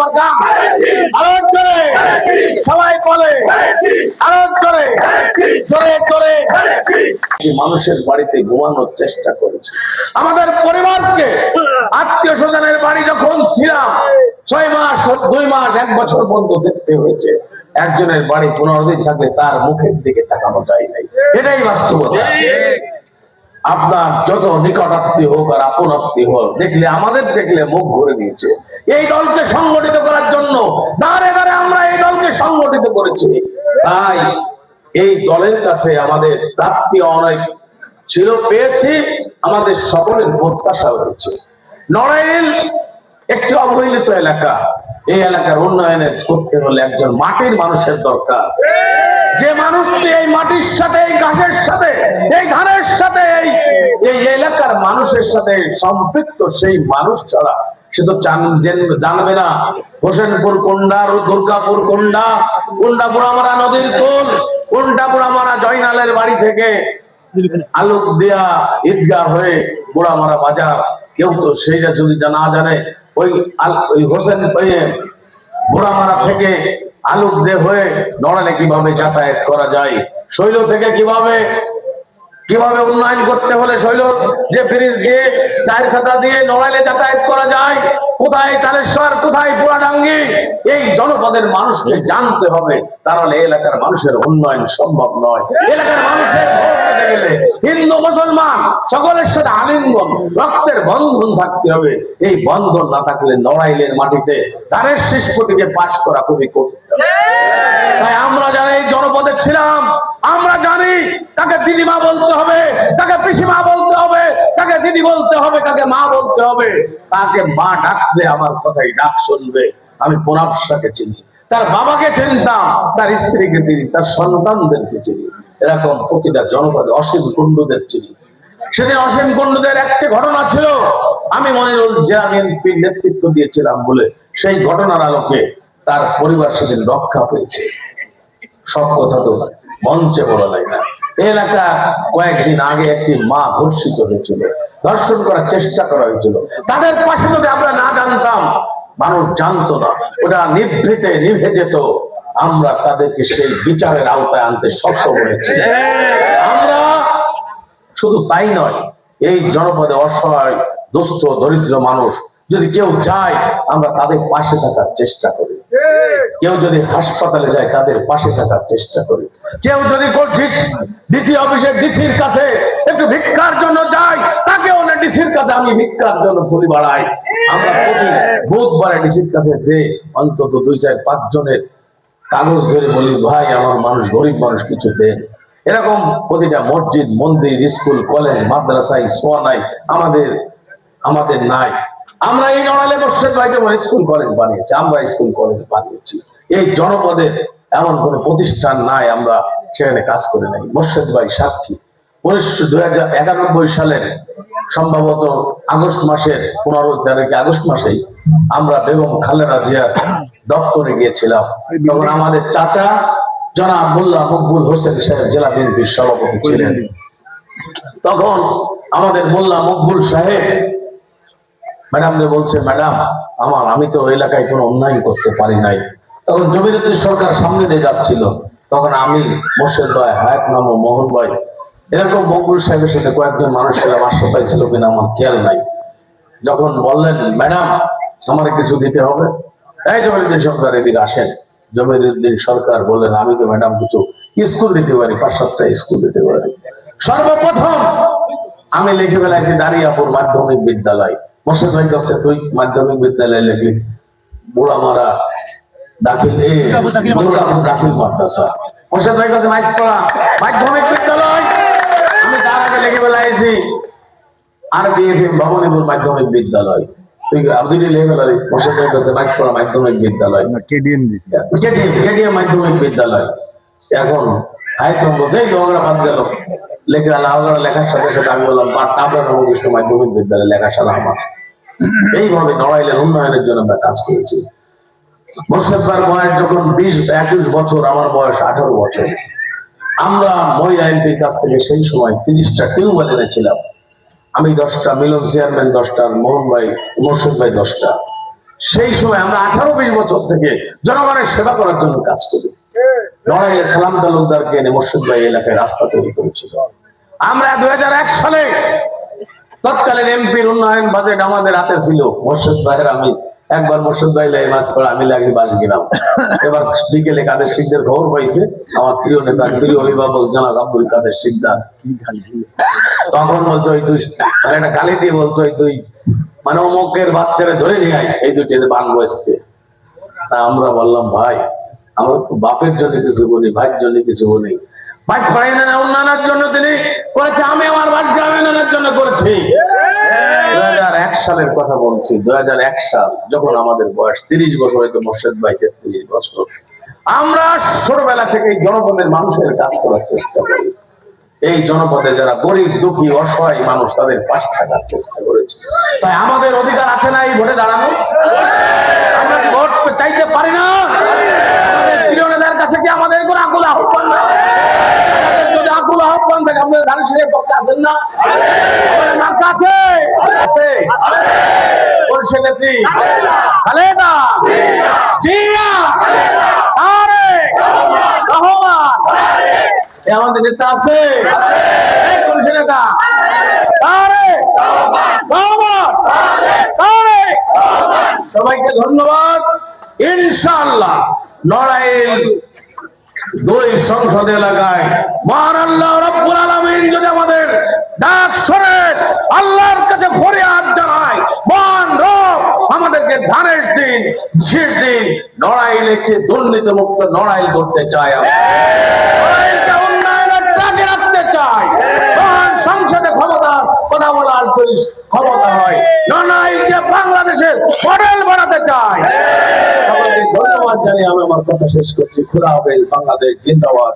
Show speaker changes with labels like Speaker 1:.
Speaker 1: মার্কা আরও জোরে সবাই বলে। আরও জোরে জোরে। জোরে মানুষের বাড়িতে ঘুমানোর চেষ্টা করেছে। আমাদের পরিবারকে আত্মীয় স্বজনের বাড়ি যখন ছিলাম ছয় মাস দুই মাস এক বছর বন্ধ দেখতে হয়েছে একজনের বাড়ি পনেরো দিন থাকলে তার মুখের দিকে তাকানো যায় নাই। এটাই বাস্তবতা। আপনার যত নিকট আত্মীয় হোক আর আপন আত্মীয় হোক, দেখলে আমাদের দেখলে মুখ ঘুরে নিয়েছে। এই দলকে সংগঠিত করার জন্য দাঁড়ে দাঁড়ে আমরা এই দলকে সংগঠিত করেছি। তাই এই দলের কাছে আমাদের প্রাপ্তি অনেক ছিল, পেয়েছি, আমাদের সকলের প্রত্যাশা হয়েছে নড়াইল একটি অবহেলিত এলাকা। এই এলাকার উন্নয়নে করতে হলে একজন মাটির মানুষের দরকার। যে মানুষটি এই মাটির সাথে, এই ঘাসের সাথে, এই এই এই এলাকার মানুষের সাথে সম্পৃক্ত সেই মানুষ ছাড়া সে তো জানবে না। হোসেনপুর কোন্ডা, দুর্গাপুর কোন্ডা কোন্ডা বুড়ামারা নদীর কোল, কোন্ডা বুড়ামারা জয়নালের বাড়ি থেকে আলোক দেয়া ঈদগাহ হয়ে বুড়ামারা বাজার। কেউ তো সেইটা যদি না জানে, ওই ওই হোসেন বুড়ামারা থেকে আলুক দে হয়ে নড়ালে কীভাবে যাতায়াত করা যায়? শৈল থেকে কীভাবে কীভাবে উন্নয়ন করতে হলে শৈল যে ব্রিজ দিয়ে চায়ের খাতা দিয়ে নড়াইলে যাতায়াত করা যায়? কোথায় তালেশ্বর, কোথায় পুরাডাঙ্গি এই জনপদের মানুষকে জানতে হবে। তাহলে এলাকার মানুষের উন্নয়ন সম্ভব নয়। এলাকার মানুষের হিন্দু, মুসলমান, সকলের সাথে আলিঙ্গন, রক্তের বন্ধন থাকতে হবে। এই বন্ধন না থাকলে নড়াইলের মাটিতে ধানের শিষ্পটিকে পাশ করা খুবই কঠিন। তাই আমরা যারা এই জনপদে ছিলাম আমরা জানি তাকে দিদিমা বলতে হবে, তাকে পিসিমা বলতে হবে, তাকে দিদি বলতে হবে, তাকে মা বলতে হবে। তাকে মা ডাকলে আমার কথাই ডাক শুনবে, আমি পোনাপসাকে চিনি। তার বাবাকে চিনতাম, তার স্ত্রীকে চিনি, তার সন্তানদেরকে চিনি। এরকম প্রতিটা জনপদে অসীম কুণ্ডুদের চিনি। সেদিন অসীম কুণ্ডুদের একটি ঘটনা ছিল, আমি মনিরুল জেলা বিএনপির নেতৃত্ব দিয়েছিলাম বলে। সেই ঘটনার আলোকে তার পরিবার সেদিন রক্ষা পেয়েছে। সব কথা তো মঞ্চে বলা যায় না। এলাকা কয়েকদিন আগে একটি মা ধর্ষিত হয়েছিল। ধর্ষণ করার চেষ্টা করা হয়েছিল। তাদের পাশে যদি আমরা না জানতাম, মানুষ জানতো না। ওটা নিভৃতে, নিভে যেত। আমরা তাদেরকে সেই বিচারের আওতায় আনতে সক্ষম হয়েছি। আমরা শুধু তাই নয়, এই জনপদে অসহায়, দুস্থ, দরিদ্র মানুষ যদি কেউ যায়, আমরা তাদের পাশে থাকার চেষ্টা করি। কেউ যদি হাসপাতালে যায়, তাদের পাশে থাকার চেষ্টা করি। কেউ যদি ডিসি অফিসের ডিসির কাছে একটু ভিক্ষার জন্য যায়, তাকেও না ডিসির কাছে আমি ভিক্ষার জন্য তুলি বাড়াই। আমরা প্রতি বুধবারে ডিসির কাছে যে অন্তত দুই চার পাঁচ জনের কাগজ ধরে বলি, ভাই, আমার মানুষ, গরিব মানুষ, কিছু দেন এরকম প্রতিটা মসজিদ, মন্দির, স্কুল, কলেজ, মাদ্রাসায় সোয়ানাই আমাদের আমাদের নাই। আমরা এই নড়ালে ভাই যেমন স্কুল কলেজ বানিয়েছি, আমরা স্কুল কলেজ বানিয়েছি। এই জনপদে এমন কোন প্রতিষ্ঠান নাই আমরা সেখানে কাজ করে নাই। মোর্শেদ ভাই সাক্ষী। উনিশশো দুই হাজার একানব্বই সালের সম্ভবত আগস্ট মাসের পনেরো তারিখে, আগস্ট মাসেই আমরা বেগম খালেদা জিয়ার দপ্তরে গিয়েছিলাম। তখন আমাদের চাচা জনাব মোল্লা মকবুল হোসেন সাহেব জেলা বিএনপির সভাপতি ছিলেন। তখন আমাদের মোল্লা মকবুল সাহেব ম্যাডামকে বলছে, ম্যাডাম, আমার, আমি তো এলাকায় কোনো অন্যায় করতে পারি নাই। তখন জমিরুদ্দিন সরকার সামনে দিয়ে যাচ্ছিল। তখন আমি, মোর্শেদ ভাই, হায়াত নামো মোহন ভাই, এরকম মকবুল সাহেবের সাথে কয়েকজন মানুষ ছিলাম আশ্রয় ছিল কিনা আমার খেয়াল নাই। যখন বললেন, ম্যাডাম আমার কিছু দিতে হবে? এই জমিরুদ্দিন সরকার, এদিকে আসেন। জমিরুদ্দিন সরকার বললেন, আমি তো, ম্যাডাম, কিছু স্কুল দিতে পারি, পাঁচ সাতটা স্কুল দিতে পারি। সর্বপ্রথম আমি লিখে ফেলাইছি দাঁড়িয়াপুর মাধ্যমিক বিদ্যালয়। মোর্শেদ ভাই কাছে তুই মাধ্যমিক বিদ্যালয় লিখলি। বুড়ামারা দাখিল দুর্গাপুর দাখিল মাদ্রাসা মোর্শেদ ভাই কাছে মাধ্যমিক বিদ্যালয়? আমি তার আগে লিখে ফেলাইছি আর বিএফএম ভবনীপুর মাধ্যমিক বিদ্যালয়। মাধ্যমিক বিদ্যালয়।
Speaker 2: কেডিএম দিছে।
Speaker 1: কেডিএম কেডিএম মাধ্যমিক বিদ্যালয়। এখন লোকরা বাদ গেল লেখা লেখার সাথে সাথে আমি বললাম নাবরা মাধ্যমিক বিদ্যালয় লেখা সালা আমার। এইভাবে নড়াইলের উন্নয়নের জন্য আমরা কাজ করেছি। মোর্শেদবার বয়স যখন বিশ, একুশ বছর, আমার বয়স আঠারো বছর। আমরা মহিলা এমপির কাছ থেকে সেই সময় তিরিশটা টিউবওয়েল এনেছিলাম। আমি দশটা, মিলন চেয়ারম্যান দশটা মোহন ভাই, মোর্শেদ ভাই দশটা। সেই সময় আমরা আঠারো, বিশ বছর থেকে জনগণের সেবা করার জন্য কাজ করি। লড়াইয়ে সালাম তালুকদারকে এনে মুর্শিদ ভাই এলাকায় রাস্তা তৈরি করেছিল। আমরা দু হাজার এক সালে তৎকালীন এমপির উন্নয়ন বাজেট আমাদের হাতে ছিল। মোর্শেদ ভাইয়ের আমি, একবার মোর্শেদ ভাই লাই মাছ করে আমি লাগি বাস গেলাম। এবার বিকেলে কাদের শিখদের খবর পাইছে? আমার প্রিয় নেতা, প্রিয় অভিভাবক জনাব আব্দুল কাদের শিকদার তখন বলছো, ওই দুই মানে একটা গালি দিয়ে বলছো, ওই দুই মানে অমুকের বাচ্চারা ধরে নিয়ে আয়, এই দুইটাতে বানবো আজকে। তা আমরা বললাম, ভাই, আমরা তো বাপের জন্য কিছু বলি, ভাইয়ের জন্য কিছু বলি। বাস উন্নয়নের জন্য তিনি করেছে আমি আমার বাস জন্য করেছি। এক সালের কথা বলছি দুই হাজার এক সাল যখন আমাদের বয়স তিরিশ বছর হয়তো মোর্শেদ ভাই তেত্রিশ বছর আমরা ছোটবেলা থেকে জনপদের মানুষের কাজ করার চেষ্টা করি। এই জনপদে যারা গরিব দুঃখী অসহায় মানুষ তাদের পাশ থাকার চেষ্টা করেছে। তাই আমাদের অধিকার আছে না এই ভোটে দাঁড়ানো আমরা কি ভোট চাইতে পারি না আমাদের প্রিয় নেতার কাছে কি আমাদের কোনো আকুল আহ্বান নাই? আমাদের যদি আকুল আহ্বান থাকে আপনাদের ধানের পক্ষে আছেন না আমাদের মার্কা আছে আছে কোন সে নেত্রী খালেদা। জিয়া। তারেক। রহমান। আমাদের নেতা আছে? কোন সে নেতা। তারেক। রহমান। তারেক। সবাইকে ধন্যবাদ। ইনশাআল্লাহ লড়াইয়ের দুই সংসদ এলাকায়। মহান আল্লাহ রব্বুল আলামিন যদি আমাদের ডাক ঝির দিন নড়াইল একটি দুর্নীতি মুক্ত নড়াইল করতে চাই। উন্নয়নের চাই। সংসদে ক্ষমতা, কথা বলার যদি ক্ষমতা হয় নড়াইল যে বাংলাদেশের বানাতে চায় ধন্যবাদ জানিয়ে আমি আমার কথা শেষ করছি। খুদা হবে বাংলাদেশ জিন্দাবাদ।